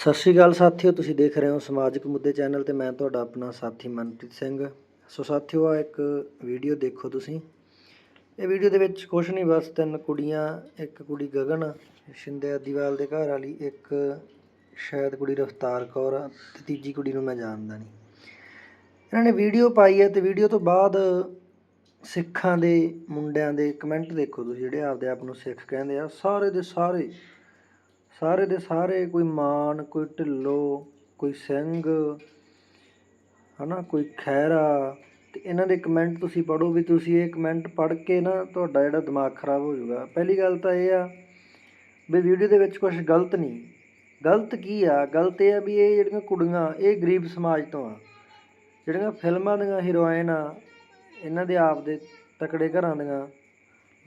ਸਤਿ ਸ਼੍ਰੀ ਅਕਾਲ ਸਾਥੀਓ, ਤੁਸੀਂ ਦੇਖ ਰਹੇ ਹੋ ਸਮਾਜਿਕ ਮੁੱਦੇ ਚੈਨਲ ਤੇ ਮੈਂ ਤੁਹਾਡਾ ਆਪਣਾ ਸਾਥੀ ਮਨਪ੍ਰੀਤ ਸਿੰਘ। ਸੋ ਸਾਥੀਓ ਆ ਇੱਕ ਵੀਡੀਓ ਦੇਖੋ ਤੁਸੀਂ। ਇਹ ਵੀਡੀਓ ਦੇ ਵਿੱਚ ਕੁਛ ਨਹੀਂ, ਬਸ ਤਿੰਨ ਕੁੜੀਆਂ, ਇੱਕ ਕੁੜੀ ਗਗਨ, ਸ਼ਿੰਦੇ ਅਦੀਵਾਲ ਦੇ ਘਰ ਵਾਲੀ, ਇੱਕ ਸ਼ਾਇਦ ਕੁੜੀ ਰਫਤਾਰ ਕੌਰ ਆ, ਤੇ ਤੀਜੀ ਕੁੜੀ ਨੂੰ ਮੈਂ ਜਾਣਦਾ ਨਹੀਂ। ਇਹਨਾਂ ਨੇ ਵੀਡੀਓ ਪਾਈ ਹੈ ਤੇ ਵੀਡੀਓ ਤੋਂ ਬਾਅਦ ਸਿੱਖਾਂ ਦੇ ਮੁੰਡਿਆਂ ਦੇ ਕਮੈਂਟ ਦੇਖੋ ਤੁਸੀਂ, ਜਿਹੜੇ ਆਪਦੇ ਆਪ ਨੂੰ ਸਿੱਖ ਕਹਿੰਦੇ ਆ, ਸਾਰੇ ਦੇ ਸਾਰੇ ਸਾਰੇ ਦੇ ਸਾਰੇ, ਕੋਈ ਮਾਨ, ਕੋਈ ਢਿੱਲੋ, ਕੋਈ ਸਿੰਘ, ਹਨਾ, ਕੋਈ ਖੈਰਾ ਤੇ ਇਹਨਾਂ ਦੇ ਕਮੈਂਟ ਤੁਸੀਂ ਪੜੋ ਵੀ ਤੁਸੀਂ ਇਹ ਕਮੈਂਟ ਪੜ੍ਹ ਕੇ ਨਾ ਤੁਹਾਡਾ ਜਿਹੜਾ ਦਿਮਾਗ ਖਰਾਬ ਹੋ ਜਾਊਗਾ। ਪਹਿਲੀ ਗੱਲ ਤਾਂ ਇਹ ਆ ਵੀ ਵੀਡੀਓ ਦੇ ਵਿੱਚ ਕੁਝ ਗਲਤ ਨਹੀਂ। ਗਲਤ ਕੀ ਆ? ਗਲਤ ਇਹ ਆ ਵੀ ਇਹ ਜਿਹੜੀਆਂ ਕੁੜੀਆਂ, ਇਹ ਗਰੀਬ ਸਮਾਜ ਤੋਂ ਆ। ਜਿਹੜੀਆਂ ਫਿਲਮਾਂ ਦੀਆਂ ਹੀਰੋਇਨ ਆ, ਇਹਨਾਂ ਦੇ ਆਪ ਦੇ ਤਕੜੇ ਘਰਾਂ ਦੀਆਂ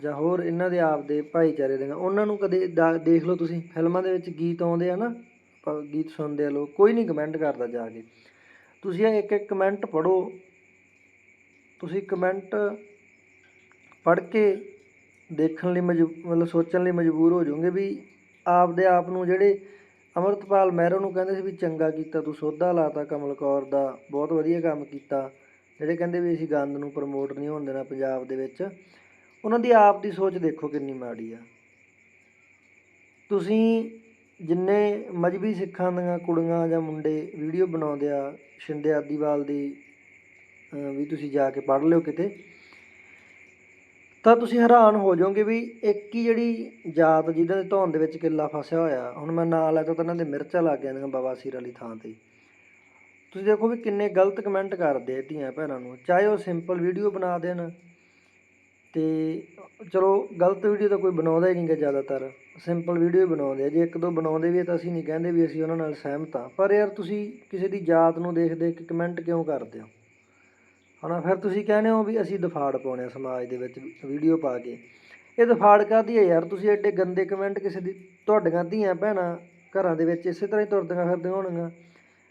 ਜਾਂ ਹੋਰ ਇਹਨਾਂ ਦੇ ਆਪ ਦੇ ਭਾਈਚਾਰੇ ਦੀਆਂ, ਉਹਨਾਂ ਨੂੰ ਕਦੇ ਦਾ- ਦੇਖ ਲਓ ਤੁਸੀਂ, ਫਿਲਮਾਂ ਦੇ ਵਿੱਚ ਗੀਤ ਆਉਂਦੇ ਆ ਨਾ ਪ- ਗੀਤ ਸੁਣਦੇ ਆ ਲੋਕ, ਕੋਈ ਨਹੀਂ ਕਮੈਂਟ ਕਰਦਾ ਜਾ ਕੇ। ਤੁਸੀਂ ਇਹ ਇੱਕ ਇੱਕ ਕਮੈਂਟ ਪੜੋ ਤੁਸੀਂ ਕਮੈਂਟ ਪੜ੍ਹ ਕੇ ਦੇਖਣ ਲਈ ਮਜਬੂ, ਮਤਲਬ ਸੋਚਣ ਲਈ ਮਜਬੂਰ ਹੋ ਜਾਓਗੇ ਵੀ ਆਪਦੇ ਆਪ ਨੂੰ ਜਿਹੜੇ ਅਮਰਤਪਾਲ ਮਹਿਰੋ ਨੂੰ ਕਹਿੰਦੇ ਸੀ ਵੀ ਚੰਗਾ ਕੀਤਾ, ਤੂੰ ਸੋਧਾ ਲਾਤਾ ਕਮਲ ਕੌਰ ਦਾ, ਬਹੁਤ ਵਧੀਆ ਕੰਮ ਕੀਤਾ, ਜਿਹੜੇ ਕਹਿੰਦੇ ਵੀ ਅਸੀਂ ਗੰਦ ਨੂੰ ਪ੍ਰਮੋਟ ਨਹੀਂ ਹੋਣ ਦੇਣਾ ਪੰਜਾਬ ਦੇ ਵਿੱਚ। ਉਹਨਾਂ ਦੀ ਆਪ ਦੀ ਸੋਚ ਦੇਖੋ ਕਿੰਨੀ ਮਾੜੀ ਆ। ਤੁਸੀਂ ਜਿੰਨੇ ਮਜਬੀ ਸਿੱਖਾਂ ਦੀਆਂ ਕੁੜੀਆਂ ਜਾਂ ਮੁੰਡੇ ਵੀਡੀਓ ਬਣਾਉਂਦੇ ਆ, ਸ਼ਿੰਦੇ ਆਦੀਵਾਲ ਦੀ ਵੀ ਤੁਸੀਂ ਜਾ ਕੇ ਪੜ੍ਹ ਲਿਓ ਕਿਤੇ, ਤਾਂ ਤੁਸੀਂ ਹੈਰਾਨ ਹੋ ਜਾਓਗੇ ਵੀ ਇੱਕ ਹੀ ਜਿਹੜੀ ਜਾਤ ਜਿਹਦੇ ਦੇ ਧੌਣ ਦੇ ਵਿੱਚ ਕਿੱਲਾ ਫਸਿਆ ਹੋਇਆ, ਹੁਣ ਮੈਂ ਨਾਲ ਲੈ ਤਾਂ ਇਹਨਾਂ ਦੇ ਮਿਰਚਾਂ ਲੱਗ ਜਾਂਦੀਆਂ ਬਵਾਸੀਰ ਵਾਲੀ ਥਾਂ ਤੇ। ਤੁਸੀਂ ਦੇਖੋ ਵੀ ਕਿੰਨੇ ਗਲਤ ਕਮੈਂਟ ਕਰਦੇ ਆ ਧੀਆਂ ਭੈਣਾਂ ਨੂੰ, ਚਾਹੇ ਉਹ ਸਿੰਪਲ ਵੀਡੀਓ ਬਣਾ ਦੇਣ ਅਤੇ ਚਲੋ ਗਲਤ ਵੀਡੀਓ ਤਾਂ ਕੋਈ ਬਣਾਉਂਦਾ ਹੀ ਨਹੀਂ ਗਾ ਜ਼ਿਆਦਾਤਰ। ਸਿੰਪਲ ਵੀਡੀਓ ਬਣਾਉਂਦੇ ਆ। ਜੇ ਇੱਕ ਦੋ ਬਣਾਉਂਦੇ ਵੀ ਤਾਂ ਅਸੀਂ ਨਹੀਂ ਕਹਿੰਦੇ ਵੀ ਅਸੀਂ ਉਹਨਾਂ ਨਾਲ ਸਹਿਮਤ ਆ ਪਰ ਯਾਰ ਤੁਸੀਂ ਕਿਸੇ ਦੀ ਜਾਤ ਨੂੰ ਦੇਖ ਦੇਖ ਕੇ ਕਮੈਂਟ ਕਿਉਂ ਕਰਦੇ ਹੋ? ਹਨਾ, ਫਿਰ ਤੁਸੀਂ ਕਹਿੰਦੇ ਹੋ ਵੀ ਅਸੀਂ ਦਫਾੜ ਪਾਉਣੇ ਆ ਸਮਾਜ ਦੇ ਵਿੱਚ ਵੀਡੀਓ ਪਾ ਕੇ। ਇਹ ਦਫਾੜ ਕਾਹਦੀ ਹੈ ਯਾਰ? ਤੁਸੀਂ ਐਡੇ ਗੰਦੇ ਕਮੈਂਟ ਕਿਸੇ ਦੀ, ਤੁਹਾਡੀਆਂ ਧੀਆਂ ਭੈਣਾਂ ਘਰਾਂ ਦੇ ਵਿੱਚ ਇਸੇ ਤਰ੍ਹਾਂ ਹੀ ਤੁਰਦੀਆਂ ਫਿਰਦੀਆਂ ਹੋਣਗੀਆਂ।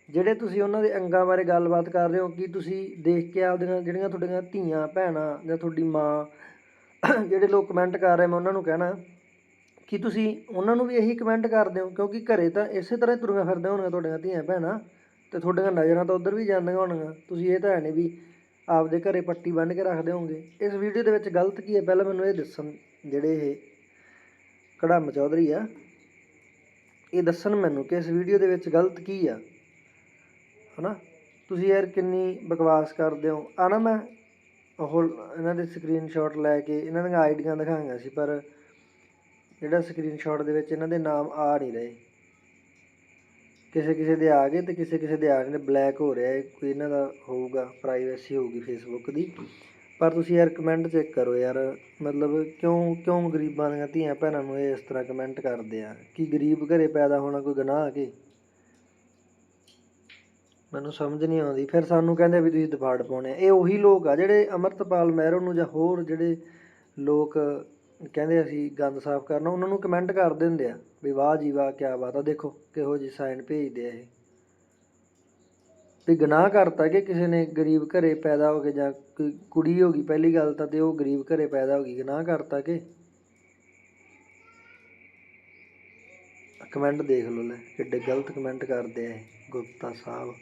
ਜਿਹੜੇ ਤੁਸੀਂ ਉਹਨਾਂ ਦੇ ਅੰਗਾਂ ਬਾਰੇ ਗੱਲਬਾਤ ਕਰ ਰਹੇ ਹੋ, ਕਿ ਤੁਸੀਂ ਦੇਖ ਕੇ ਆਪਦੀਆਂ ਜਿਹੜੀਆਂ ਤੁਹਾਡੀਆਂ ਧੀਆਂ ਭੈਣਾਂ ਜਾਂ ਤੁਹਾਡੀ ਮਾਂ ਜਿਹੜੇ ਲੋਕ ਕਮੈਂਟ ਕਰ ਰਹੇ, ਮੈਂ ਉਹਨਾਂ ਨੂੰ ਕਹਿਣਾ ਕਿ ਤੁਸੀਂ ਉਹਨਾਂ ਨੂੰ ਵੀ ਇਹੀ ਕਮੈਂਟ ਕਰਦੇ ਹੋ, ਕਿਉਂਕਿ ਘਰੇ ਤਾਂ ਇਸੇ ਤਰ੍ਹਾਂ ਹੀ ਤੁਰੀਆਂ ਫਿਰਦੇ ਹੋਣਗੀਆਂ ਤੁਹਾਡੀਆਂ ਧੀਆਂ ਭੈਣਾਂ ਤੇ ਤੁਹਾਡੀਆਂ ਨਜ਼ਰਾਂ ਤਾਂ ਉਧਰ ਵੀ ਜਾਂਦੀਆਂ ਹੋਣਗੀਆਂ। ਤੁਸੀਂ ਇਹ ਤਾਂ ਹੈ ਨਹੀਂ ਵੀ ਆਪਦੇ ਘਰੇ ਪੱਟੀ ਬੰਨ੍ਹ ਕੇ ਰੱਖਦੇ ਹੋਗੇ ਇਸ ਵੀਡੀਓ ਦੇ ਵਿੱਚ ਗਲਤ ਕੀ ਹੈ? ਪਹਿਲਾਂ ਮੈਨੂੰ ਇਹ ਦੱਸਣ, ਜਿਹੜੇ ਇਹ ਕੜਮ ਚੌਧਰੀ ਆ, ਇਹ ਦੱਸਣ ਮੈਨੂੰ ਕਿ ਇਸ ਵੀਡੀਓ ਦੇ ਵਿੱਚ ਗਲਤ ਕੀ ਆ। ਹਨਾ? ਤੁਸੀਂ ਯਾਰ ਕਿੰਨੀ ਬਕਵਾਸ ਕਰਦੇ ਹੋ। ਆ ਨਾ ਮੈਂ ਉਹ ਇਹਨਾਂ ਦੇ ਸਕਰੀਨਸ਼ਾਟ ਲੈ ਕੇ ਇਹਨਾਂ ਦੀਆਂ ਆਈਡੀਆਂ ਦਿਖਾਈਆਂ ਸੀ, ਪਰ ਜਿਹੜਾ ਸਕਰੀਨਸ਼ਾਟ ਦੇ ਵਿੱਚ ਇਹਨਾਂ ਦੇ ਨਾਮ ਆ ਨਹੀਂ ਰਹੇ। ਕਿਸੇ ਕਿਸੇ ਦੇ ਆ ਗਏ ਤੇ ਕਿਸੇ ਕਿਸੇ ਦੇ ਆ ਗਏ ਨੇ ਬਲੈਕ ਹੋ ਰਿਹਾ ਹੈ ਕੋਈ ਇਹਨਾਂ ਦਾ ਹੋਊਗਾ ਪ੍ਰਾਈਵੇਸੀ ਹੋਊਗੀ ਫੇਸਬੁੱਕ ਦੀ। ਪਰ ਤੁਸੀਂ ਯਾਰ ਕਮੈਂਟ ਚੈੱਕ ਕਰੋ ਯਾਰ, ਮਤਲਬ ਕਿਉਂ ਕਿਉਂ ਗਰੀਬਾਂ ਦੀਆਂ ਧੀਆਂ ਭੈਣਾਂ ਨੂੰ ਇਹ ਇਸ ਤਰ੍ਹਾਂ ਕਮੈਂਟ ਕਰਦੇ ਆ? ਕਿ ਗਰੀਬ ਘਰੇ ਪੈਦਾ ਹੋਣਾ ਕੋਈ ਗੁਨਾਹ ਕੀ? ਮੈਨੂੰ ਸਮਝ ਨਹੀਂ ਆਉਂਦੀ। ਫਿਰ ਸਾਨੂੰ ਕਹਿੰਦੇ ਵੀ ਤੁਸੀਂ ਦਫਾੜ ਪਾਉਣੇ ਆ। ਇਹ ਉਹੀ ਲੋਕ ਆ ਜਿਹੜੇ ਅਮਰਤਪਾਲ ਮਹਿਰੋ ਨੂੰ ਜਾਂ ਹੋਰ ਜਿਹੜੇ ਲੋਕ ਕਹਿੰਦੇ ਅਸੀਂ ਗੰਦ ਸਾਫ਼ ਕਰਨਾ, ਉਹਨਾਂ ਨੂੰ ਕਮੈਂਟ ਕਰ ਦਿੰਦੇ ਆ ਵੀ ਵਾਹ ਜੀ ਵਾਹ ਕੀ ਬਾਤ ਆ। ਦੇਖੋ ਕਿਹੋ ਜਿਹੀ ਸਾਈਨ ਭੇਜਦੇ ਆ ਇਹ। ਵੀ ਗੁਨਾਹ ਕਰਤਾ ਕਿ ਕਿਸੇ ਨੇ ਗਰੀਬ ਘਰੇ ਪੈਦਾ ਹੋ ਕੇ ਜਾਂ ਕੋਈ ਕੁੜੀ ਹੋ ਗਈ, ਪਹਿਲੀ ਗੱਲ ਤਾਂ ਤੇ ਉਹ ਗਰੀਬ ਘਰੇ ਪੈਦਾ ਹੋ ਗਈ, ਗੁਨਾਹ ਕਰਤਾ ਕਿ? ਕਮੈਂਟ ਦੇਖ ਲਓ ਲੈ, ਕਿੱਡੇ ਗਲਤ ਕਮੈਂਟ ਕਰਦੇ ਆ ਗੁਪਤਾ ਸਾਹਿਬ।